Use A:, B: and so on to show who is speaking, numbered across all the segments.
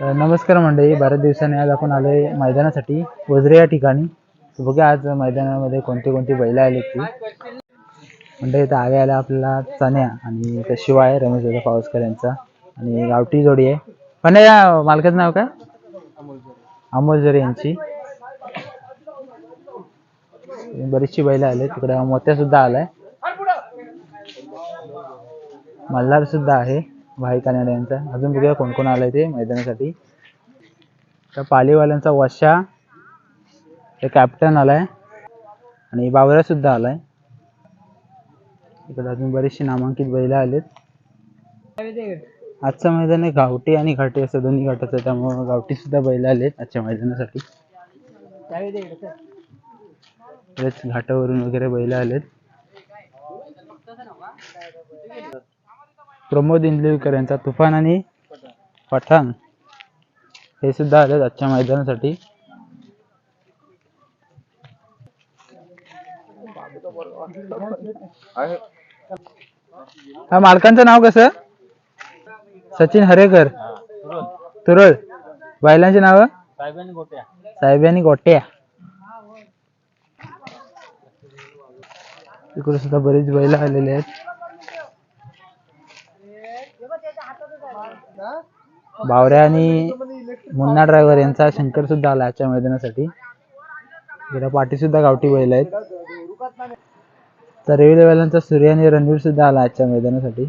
A: नमस्कार मंडळी. बऱ्याच दिवसांनी आज आपण आहे मैदानासाठी. वजरे या ठिकाणी. बघा बघूया आज मैदानामध्ये कोणती कोणती बैल आली ती. मंडळी इथं आगे आल्या आपल्याला चण्या आणि इथं शिवा आहे रमेश दादा पावसकर यांचा. आणि गावठी जोडी आहे. पण या मालकाचं नाव काय? अमोल जरे यांची. बरीचशी बैल आले तिकडे मोत्या सुद्धा आलाय. मल्हार सुद्धा आहे. भाई कानडे यांचा. अजून बघूया कोण कोण आलंय ते मैदानासाठी. तर पालीवाल्यांचा वशा. ते कॅप्टन आलाय. आणि बावऱ्या सुद्धा आलाय. इकडे अजून बरीचशी नामांकित बैल आलेत. आजचं मैदान आहे गावठी आणि घाटी असं दोन्ही घाटाचं आहे. त्यामुळे गावठी सुद्धा बैल आलेत आजच्या मैदानासाठी. बरेच घाटावरून वगैरे बैल आलेत. प्रमोद इंदलेकर यांचा तुफान आणि पठाण हे सुद्धा आलं आजच्या मैदानासाठी. हा मालकांचं नाव कसं? सचिन हरेकर. तुरळ. बायलांचे नाव? साहेबांनी गोट्या. इकडे सुद्धा बरीच बैल आलेले आहेत. बावऱ्या आणि मुन्ना ड्रायव्हर यांचा शंकर सुद्धा आला आजच्या मैदानासाठी. जरा पाठी सुद्धा गावठी बैल आहेत. तर रेल्वे बैलांचा सूर्य आणि रणवीर सुद्धा आला आजच्या मैदानासाठी.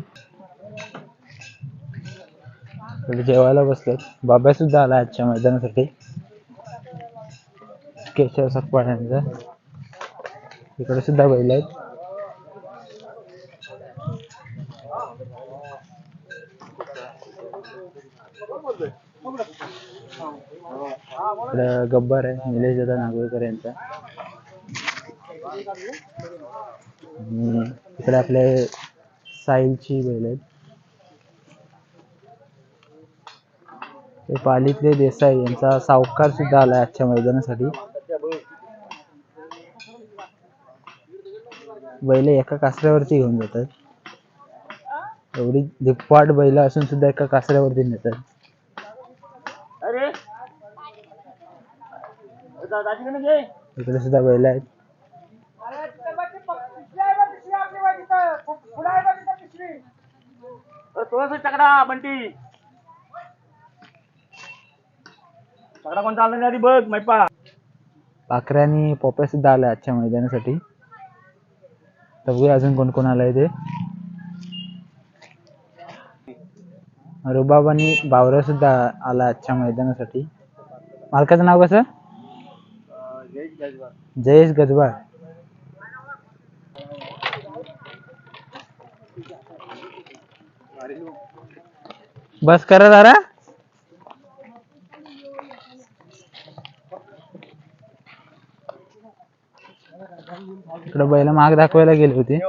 A: जेवायला बसलेत. बाब्या सुद्धा आला आजच्या मैदानासाठी. केशव सकपाड्यांचा इकडे सुद्धा बैल आहेत. गब्बर आहे निलेश दादा नागवेकर यांचा. इकडे आपले साहिलची बैल आहेत. ते पालीतले देसाई यांचा सावकार सुद्धा आलाय आजच्या मैदानासाठी. बैल एका कासऱ्यावरती घेऊन जातात. एवढी धिप्पाट बैल असून सुद्धा एका कासऱ्यावरती नेतात. इकडे सुद्धा बैल आहेत.
B: चकडा बंटी. चकडा कोण चालला नाही आधी बघ मैपा.
A: पाखऱ्या आणि पोप्या सुद्धा आल्या आजच्या मैदानासाठी. बघूया अजून कोण कोण आलंय ते. रुबाब आणि बावरा सुद्धा आला आजच्या मैदानासाठी. मालकाचं नाव कसं? जयेश गजबाळ. बस करा जरा. इकडे बैल माग दाखवायला गेली होती.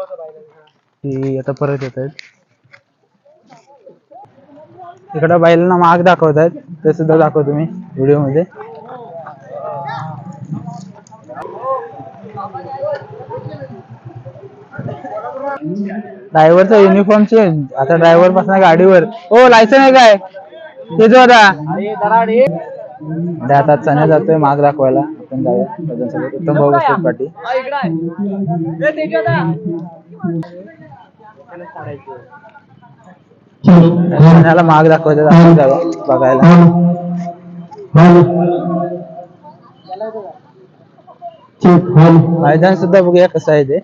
A: ती आता परत येत आहेत. इकडं बैलांना माग दाखवत आहेत ते सुद्धा दाखवतो मी व्हिडिओमध्ये ड्रायव्हरचा युनिफॉर्म चेंज आता ड्रायव्हरपासून गाडीवर. ओ लायसन आहे काय? ते जो आता. आता चण्या जातोय माग दाखवायला. आपण जाऊया. उत्तम भाऊ बसतात पाठी चण्याला माग दाखवायचं बघायला. मैदान सुद्धा बघूया कसं आहे ते.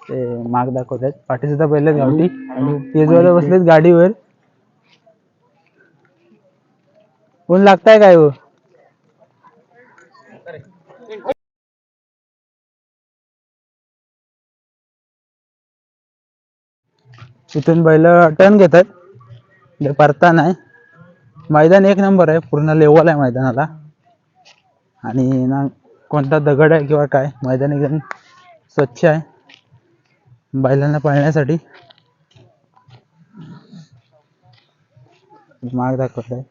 A: ते माग दाखवत आहेत पाठी सुद्धा पहिले गावठी. आणि तेजवाला बसलेत गाडीवर. ऊन लागताय काय हो? तिथून बैल टर्न घेतात. इकडे परता नाही. मैदान एक नंबर आहे. पूर्ण लेवल आहे मैदानाला. आणि ना कोणता दगड आहे किंवा काय मैदान एकदम स्वच्छ आहे. बैलांना पळण्यासाठी. माग दाखवत आहे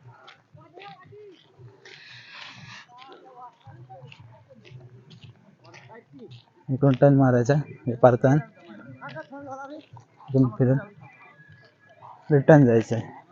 A: इकडून टर्न मारायचा परतान. अजून फिरून रिटर्न जायचं आहे